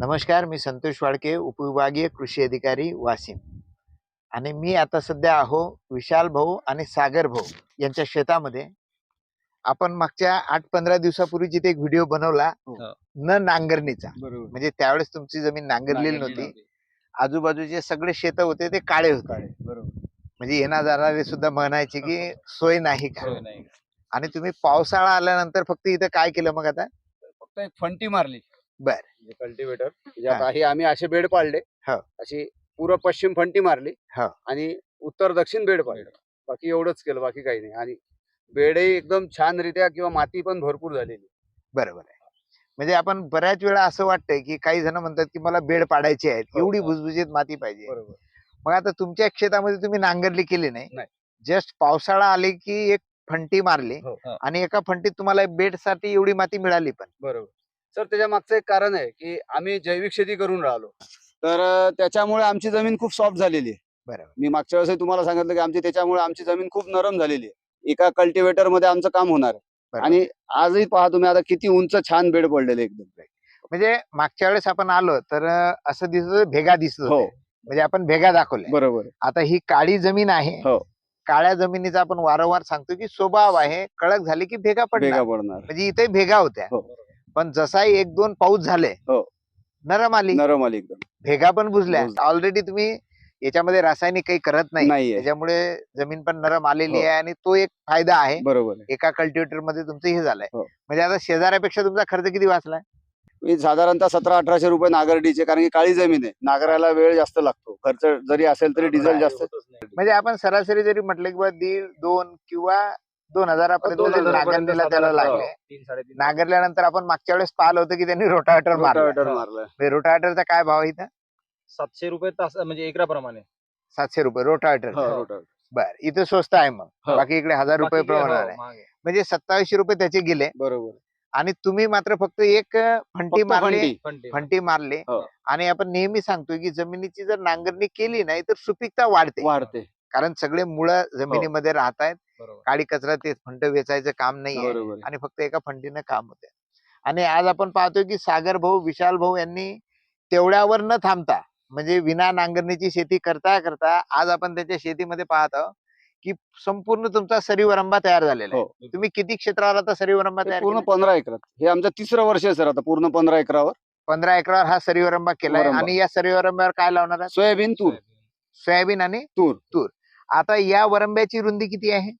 नमस्कार मी संतोष वाडके उपविभागीय कृषी अधिकारी वाशिम. आणि मी आता सध्या आहो विशाल भाऊ आणि सागर भाऊ यांच्या शेतामध्ये. आपण मागच्या आठ पंधरा दिवसापूर्वी जिथे एक व्हिडिओ बनवला हो. न नांगरणीचा. बरोबर. म्हणजे त्यावेळेस तुमची जमीन नांगरलेली नव्हती. आजूबाजूचे सगळे शेत होते ते काळे होते. बरोबर. म्हणजे येणार जाणारे सुद्धा म्हणायचे की? सोय नाही का. आणि तुम्ही पावसाळा आल्यानंतर फक्त इथं काय केलं मग आता? फक्त एक फंटी मारली. बर. कल्टिवेटर हा. हे आम्ही असे बेड पाडले हो. अशी पूर्व पश्चिम फंटी मारली हो. आणि उत्तर दक्षिण बेड पाडलं बाकी एवढंच केलं बाकी काही नाही आणि बेडही एकदम छान रित्या किंवा माती पण भरपूर झालेली बरोबर आहे म्हणजे आपण बऱ्याच वेळा असं वाटतंय की काही जण म्हणतात की मला बेड पाडायचे आहेत हो, एवढी हो. भुसभुशीत माती पाहिजे बरोबर मग आता तुमच्या शेतामध्ये तुम्ही नांगरली केली नाही नाही. जस्ट पावसाळा आले की एक फंटी मारली हो. आणि एका फंटीत तुम्हाला बेडसाठी एवढी माती मिळाली पण बरोबर सर त्याच्या मागचं एक कारण आहे की आम्ही जैविक शेती करून राहिलो. तर त्याच्यामुळे आमची जमीन खूप सॉफ्ट झालेली आहे. बरोबर. मी मागच्या वेळेस तुम्हाला सांगितलं की आमची त्याच्यामुळे आमची जमीन खूप नरम झालेली आहे. एका कल्टिवेटरमध्ये आमचं काम होणार आहे. बरोबर. आणि आजही पहा तुम्ही आता किती उंच छान बेड पडलेले एकदम म्हणजे मागच्या वेळेस आपण आलो तर अं, असं दिसत होतं भेगा दिसत हो. होते म्हणजे आपण भेगा दाखवल्या. बरोबर आता ही काळी जमीन आहे. हो. काळ्या जमिनीचा आपण वारंवार सांगतो की स्वभाव आहे कळक झाली की भेगा पडणार. पडणार. म्हणजे इथे भेगा होत्या. हो. पण जसा एक दोन पाऊस झाले हो. नरम आली नरम आली एकदम. भेगा पण बुजल्या. बुजल्या. ऑलरेडी तुम्ही याच्यामध्ये रासायनिक काही करत नाही. नाहीये. त्याच्यामुळे जमीन पण नरम आलेली हो. आहे आणि तो एक फायदा आहे. बरोबर आहे. एका कल्टिवेटरमध्ये तुमचं हे झालंय. हो. म्हणजे आता शेजाऱ्यापेक्षा तुमचा खर्च किती वाचलाय? मी साधारणतः सतरा अठराशे रुपये नागरडीचे कारण की काळी जमीन आहे. नागराला वेळ जास्त लागतो. खर्च जरी असेल तरी डिझेल जास्त. म्हणजे आपण सरासरी जरी म्हटलं की बा दीड दोन किंवा दोन हजारापर्यंत दोन जरी हजारापर्यंत नांगरणीला त्याला लागले. तीन साडेतीन नांगरल्यानंतर आपण मागच्या वेळेस पाहिलं होतं की त्यांनी रोटावेटर मारलं. रोटावेटर मारलं. रोटावेटरचा काय भाव आहे इथं? सातशे रुपये तास म्हणजे एकराप्रमाणे. सातशे रुपये रोटावेटर. हो, हो. रोटावेटर. बर इथं स्वस्त आहे मग. हो. बाकी इकडे हजार रुपये बाकी प्रमाण आहे. महाग आहे. म्हणजे सत्तावीसशे रुपये त्याचे गेले. बरोबर. आणि तुम्ही मात्र फक्त एक फंटी फक्त मारली. फंटी. पण ते- फंटी मारली. हो. आणि आपण नेहमी सांगतोय की जमिनीची जर नांगरणी केली नाही तर सुपीकता वाढते. वाढते. कारण सगळे मुळं जमिनीमध्ये राहत आहेत काळी कचरा ते फंट वेचायचं काम नाहीये आहे. आणि फक्त एका फंटीनं काम होते आणि आज आपण पाहतोय की सागर भाऊ विशाल भाऊ यांनी तेवढ्यावर न थांबता म्हणजे विना नांगरणीची शेती करता करता आज आपण त्याच्या शेतीमध्ये पाहत आहोत की संपूर्ण तुमचा सरीवरंबा तयार झालेला आहे. हो. तुम्ही किती क्षेत्रावर आता सरीवरंबा हे तयार पूर्ण? पंधरा एकरात. हे आमचं तिसरं वर्ष आहे सर आता पूर्ण पंधरा एकरावर. पंधरा एकरावर हा सरीवरंबा केलाय. वरंबा. आणि या सरीवरंब्यावर काय लावणार आहे? सोयाबीन तूर. सोयाबीन आणि तूर. तूर. आता या वरंब्याची रुंदी किती आहे?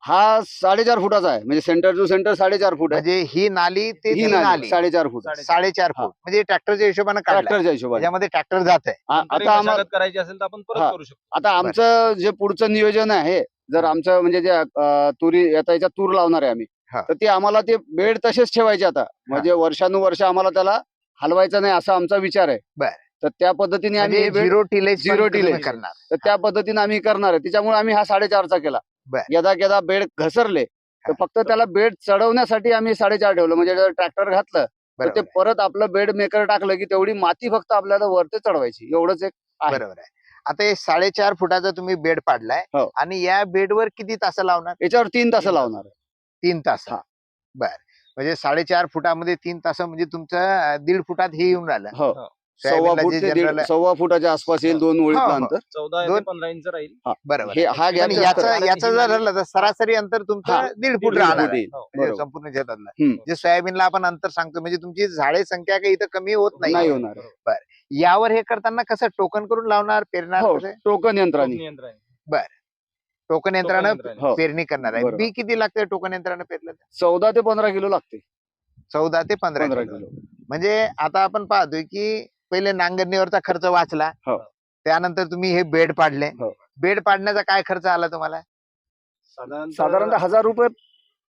हा साडेचार फुटाचा आहे. म्हणजे सेंटर टू सेंटर साडेचार फूट आहे. म्हणजे ही नाली ते ही ती नाली नाली. साडेचार फूट. साडे- साडेचार. फूट. म्हणजे ट्रॅक्टरच्या हिशोबाने काढलाय ट्रॅक्टरच्या हिशोबाने. त्याच्यामध्ये ट्रॅक्टर जात आहे. आ- आता आम्हाला करायची असेल तर आपण हा. परत करू शकतो. आता आमचं जे पुढचं नियोजन आहे जर आमचं म्हणजे जे अं, तुरी आता याच्यात तूर लावणार आहे आम्ही. हा. तर ते आम्हाला ते बेड तसेच ठेवायचे आता. म्हणजे वर्षानुवर्ष आम्हाला त्याला हलवायचं नाही असा आमचा विचार आहे. बर. तर त्या पद्धतीने आम्ही bed zero tillage Zero tillage. करणार तर त्या पद्धतीने आम्ही करणार आहे त्याच्यामुळे आम्ही हा साडेचारचा केला. यदा यदा बेड घसरले तर फक्त त्याला बेड चढवण्यासाठी आम्ही साडेचार ठेवलं म्हणजे ट्रॅक्टर घातलं तर ते. परत आपलं बेड मेकर टाकलं की तेवढी माती फक्त आपल्याला वरती चढवायची एवढंच एक. बरोबर आहे आता हे साडेचार फुटाचा तुम्ही बेड पाडलाय हो. आणि या बेडवर किती तास लावणार याच्यावर तीन तास लावणार आहे. तीन तास हा. बर म्हणजे साडेचार फुटामध्ये तीन तास म्हणजे तुमचं दीड फुटात हे येऊन राहिलं हो हो. सव्वा फूट ते दीड सव्वा फुटाच्या आसपास येईल दोन ओळीचं हो, हो. अंतर चौदा ते दोन- पंधरा इंच राहील बरोबर हे. हा याचं ही जर ठरलं तर सरासरी अंतर तुमचं हा. दीड फूट दीड राहणार फूट आहे. येईल. हो. म्हणजे बरोबर. संपूर्ण शेतातलं. जे सोयाबीनला आपण अंतर सांगतो म्हणजे तुमची झाडे संख्या काही इथं कमी होत नाही नाही होणार यावर हे करताना कसं टोकन करून लावणार पेरणार हो कसं? टोकन यंत्राने नियंत्रण टोकन यंत्रानं यंत्राने. हो पेरणी करणार आहे बरोबर. बी किती लागते टोकन यंत्रानं पेरलं तर? चौदा ते पंधरा किलो लागते चौदा ते पंधरा पंधरा किलो किलो म्हणजे आता आपण पाहतोय की पहिले नांगरणीवरचा खर्च वाचला हो. त्यानंतर तुम्ही हे बेड पाडले हो. बेड पाडण्याचा काय खर्च आला तुम्हाला साधारणतः हजार रुपये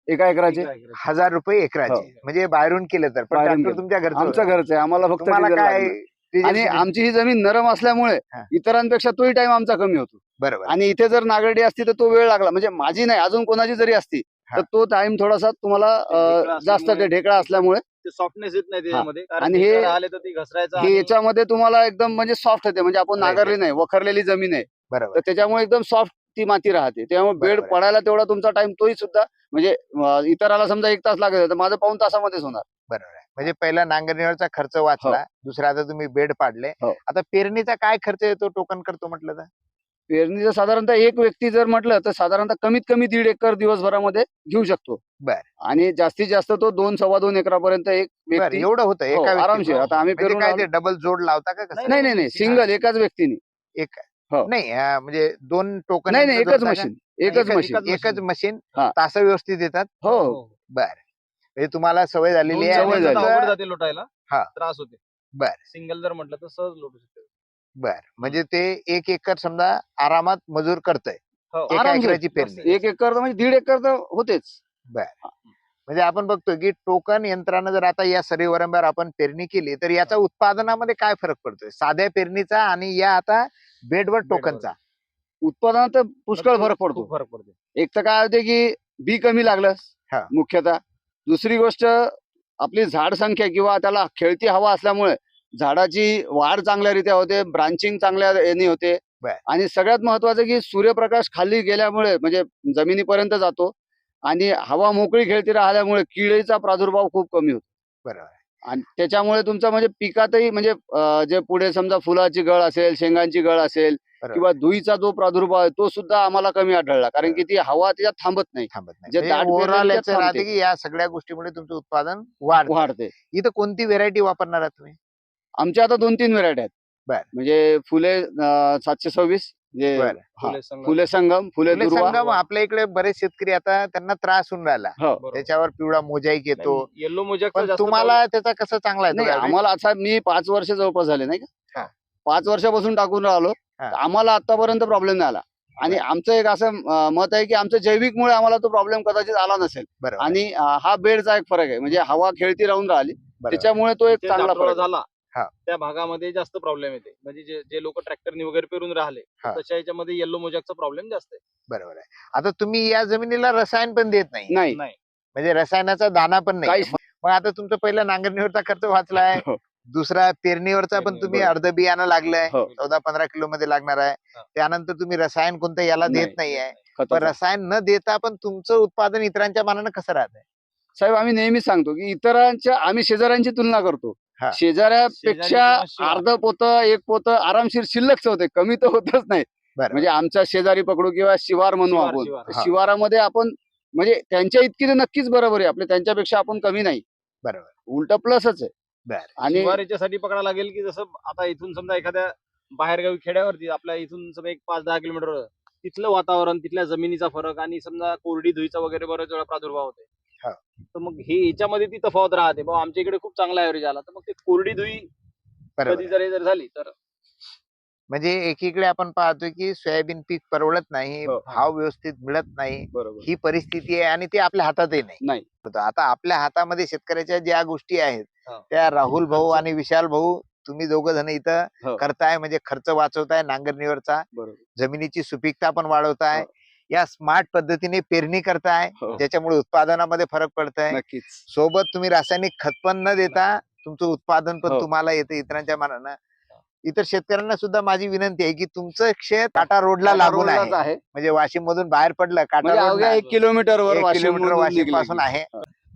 एका एकराचे हजार रुपये एकराचे हो. म्हणजे बाहेरून केलं तर पण बाहेरून ट्रॅक्टर केलं. तुमच्या घरचं आमचं होतं. घरचं आहे आम्हाला फक्त तुम्हाला काय आणि? आमची ही जमीन नरम असल्यामुळे हा. इतरांपेक्षा तोही टाइम आमचा कमी होतो बरोबर आणि इथे जर नागरडी असती तर तो वेळ लागला म्हणजे माझी नाही अजून कोणाची जरी असती हा. तर तो टाइम थोडासा तुम्हाला अं, ढेकळा जास्त असल्यामुळे- ढेकळा असल्यामुळे ते सॉफ्टनेस येत नाही त्याच्यामध्ये. आणि हे- आले तर ती घसरायचं हे याच्यामध्ये तुम्हाला एकदम म्हणजे सॉफ्ट होते. म्हणजे आपण नागरली नाही. वखरलेली जमीन आहे. बरोबर. तर त्याच्यामुळे एकदम सॉफ्ट ती माती राहते. त्यामुळे बेड. पडायला तेवढा तुमचा टाइम तोही सुद्धा म्हणजे इतराला समजा एक तास लागत तर माझं पाऊन तासामध्येच होणार. बरोबर आहे. म्हणजे पहिला नांगरणीवरचा खर्च वाचला दुसरा आता तुम्ही बेड पाडले. हो. आता पेरणीचा काय खर्च येतो टोकन करतो म्हटलं तर? पेरणीचं साधारणतः एक व्यक्ती जर म्हटलं तर साधारणतः कमीत कमी दीड एकर दिवसभरामध्ये घेऊ शकतो बर. आणि जास्तीत जास्त तो दोन सव्वा दोन एकरापर्यंत एक बरं व्यक्ती एवढं होतं हो, एका? आरामशीर आता आम्ही म्हणजे पेरून काय ते आलो- डबल जोड लावता का कसं नाही नाही नाही सिंगल एकाच व्यक्तीने हो. नाही अं, म्हणजे दोन टोकन नाही नाही एकच मशीन एकच मशीन एकच मशीन हा. तास व्यवस्थित येतात हो बर म्हणजे तुम्हाला सवय झालेली दोन आहे सवय आणि जणांना झाली. तुमचं- अवघड जाते लोटायला हा. त्रास होते बर. सिंगल जर म्हटलं तर सहज लोटू शकते बर. म्हणजे ते एक एकर समजा आरामात मजूर करतय. हो. एका. एकराची पेरणी. एक एकर म्हणजे दीड एकर तर होतेच. म्हणजे आपण बघतोय की टोकन यंत्रानं जर आता या सरी वरंब्यावर आपण पेरणी केली तर याचा उत्पादनामध्ये काय फरक पडतोय? साध्या पेरणीचा आणि या आता बेडवर टोकनचा. उत्पादनात तर पुष्कळ फरक पडतो. फरक पडतो एक तर काय होते की बी कमी लागलं हा. मुख्यतः. दुसरी गोष्ट आपली झाड संख्या किंवा त्याला खेळती हवा असल्यामुळे झाडाची वाढ चांगल्यारीत्या होते ब्रांचिंग चांगल्या याने होते. आणि सगळ्यात महत्वाचं की सूर्यप्रकाश खाली गेल्यामुळे म्हणजे जमिनीपर्यंत जातो आणि हवा मोकळी खेळती राहिल्यामुळे किडीचा प्रादुर्भाव खूप कमी होतो. बरोबर. आणि त्याच्यामुळे तुमचं म्हणजे पिकातही म्हणजे जे पुढे समजा फुलाची गळ असेल शेंगांची गळ असेल. किंवा धुईचा जो प्रादुर्भाव आहे तो सुद्धा आम्हाला कमी आढळला. कारण की ती हवा त्याच्यात थांबत नाही. थांबत नाही. या सगळ्या गोष्टीमुळे तुमचं उत्पादन वाढ वाढते. इथं कोणती व्हेरायटी वापरणार आहात तुम्ही? आमच्या आता दोन तीन व्हरायटी आहेत. म्हणजे फुले सातशे सव्वीस फुले संगम. फुले संगम आपल्या इकडे बरेच शेतकरी आता त्यांना त्रास होऊन राहिला. हो. त्याच्यावर पिवळा मोजाईक येतो. येल्लो मोजॅक पण तुम्हाला त्याचा कसं चांगला नाही आहे आम्हाला आता मी पाच वर्ष जवळपास झाले नाही. का? पाच वर्षापासून टाकून राहिलो. आम्हाला आतापर्यंत प्रॉब्लेम नाही आला. आणि आमचं एक असं मत आहे की आमचं जैविकमुळे आम्हाला तो प्रॉब्लेम कदाचित आला नसेल. आणि हा बेडचा एक फरक आहे. म्हणजे हवा खेळती राहून राहिली. त्याच्यामुळे तो एक चांगला फरक. झाला. हा. त्या भागामध्ये जास्त प्रॉब्लेम येते म्हणजे जे जे लोक ट्रॅक्टरनी वगैरे पेरून राहिले हा. तशा याच्यामध्ये येल्लो मोजॅकचा प्रॉब्लेम जास्त आहे बरोबर आहे आता तुम्ही या जमिनीला रसायन पण देत नाही नाही नाही म्हणजे रसायनाचा दाना पण नाही काहीच मग आता तुमचं पहिलं नांगरणीवरचा खर्च वाचलाय हो. दुसरा पेरणीवरचा पण पेरणी, तुम्ही बरोबर. अर्ध बियाणं लागलंय हो. चौदा पंधरा किलो मध्ये लागणार आहे हा. त्यानंतर तुम्ही रसायन कोणतं याला देत नाही. नाहीये पण खताचा. रसायन न देता पण तुमचं उत्पादन इतरांच्या मानानं कसं राहतंय साहेब आम्ही नेहमी सांगतो की इतरांच्या आम्ही शेजाऱ्यांची तुलना करतो हा. शेजाऱ्यापेक्षा शेजारी अर्ध पोत एक पोत आरामशीर शिल्लकच होते. कमी तर होतच नाही. बरं. म्हणजे आमचा शेजारी पकडू किंवा शिवार म्हणू शिवार, आपण. शिवार. हा. शिवारामध्ये आपण म्हणजे त्यांच्या इतकी तर नक्कीच बरोबर आहे. आपले त्यांच्यापेक्षा आपण कमी नाही. बरोबर. उलट प्लसच आहे. बरं. आणि शिवार याच्यासाठी पकडा लागेल की जसं आता इथून समजा एखाद्या बाहेरगावी खेड्यावरती आपल्या इथून समजा एक पाच दहा किलोमीटर तिथलं वातावरण तिथल्या जमिनीचा फरक आणि समजा कोरडी धुईचा वगैरे वेळा प्रादुर्भाव होते हा. तर मग हे याच्यामध्ये ती तफावत राहते बाबा आमच्या इकडे खूप चांगला ऍव्हरेज आला तर मग ते कोरडी धुई बरोबर कधी जरी जर झाली तर म्हणजे एकीकडे आपण पाहतोय की सोयाबीन पीक परवडत नाही हो. भाव व्यवस्थित मिळत नाही बरोबर ही परिस्थिती आहे आणि ती आपल्या हातातही नाही. होतं. आता आपल्या हातामध्ये शेतकऱ्याच्या ज्या गोष्टी आहेत हा. त्या राहुल भाऊ. आणि विशाल भाऊ तुम्ही दोघ जण इथं हो. करताय म्हणजे खर्च वाचवताय नांगरणीवरचा बरोबर जमिनीची सुपीकता पण वाढवताय हो. या स्मार्ट पद्धतीने पेरणी करताय हो. ज्याच्यामुळे उत्पादनामध्ये फरक पडतंय. नक्कीच. सोबत तुम्ही रासायनिक खत पण न देता तुमचं उत्पादन पण हो. तुम्हाला येतं इतरांच्या मानानं. इतर शेतकऱ्यांना सुद्धा माझी विनंती आहे की तुमचं शेत काटा रोडला लागून आहे रोडलाच आहे. म्हणजे वाशिम मधून बाहेर पडलं काटा म्हणजे रोडला अवघ्या एक किलोमीटर वर एक किलोमीटर वाशिमपासून आहे.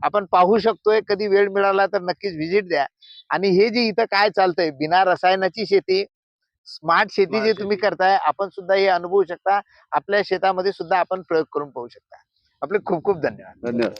आपण पाहू शकतोय कधी वेळ मिळाला तर नक्कीच व्हिजिट द्या. आणि हे जे इथं काय चालतंय बिना रसायनाची शेती स्मार्ट शेती जे तुम्ही. करताय आपण सुद्धा हे अनुभवू शकता. आपल्या शेतामध्ये सुद्धा आपण प्रयोग करून पाहू शकता. आपले खूप खूप धन्यवाद. धन्यवाद.